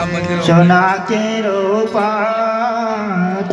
આ મંદિરો સોના કેરો પાત